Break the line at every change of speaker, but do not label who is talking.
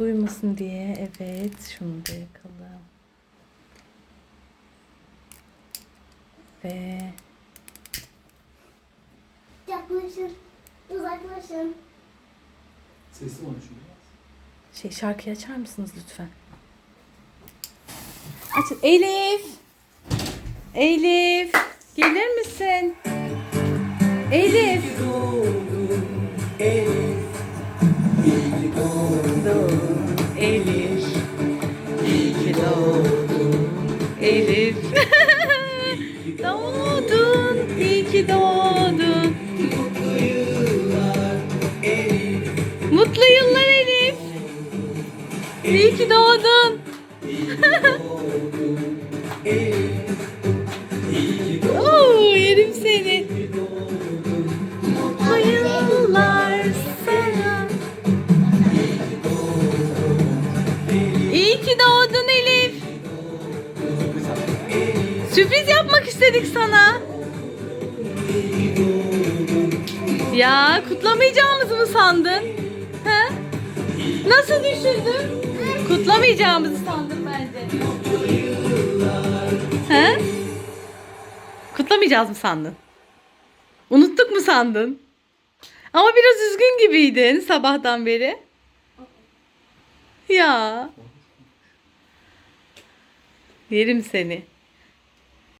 duymasın diye. Evet şunu da yakalım. Ve
Yaklaşın. Uzaklaşın.
Sesli konuşun
şey şarkıyı açar mısınız lütfen? Açın. Elif. Elif. Gelir misin? Elif. Doğdun Elif. İyi ki doğdun Elif. doğdun. İyi ki doğdun. Mutlu yıllar Elif. İyi ki doğdun. Oo, İyi ki doğdun Elif. Sürpriz yapmak istedik sana. Ya kutlamayacağımızı mı sandın? He? Nasıl düşündün? Kutlamayacağımızı sandım bence. He? Kutlamayacağız mı sandın? Unuttuk mu sandın? Ama biraz üzgün gibiydin sabahtan beri. Ya. Yerim seni.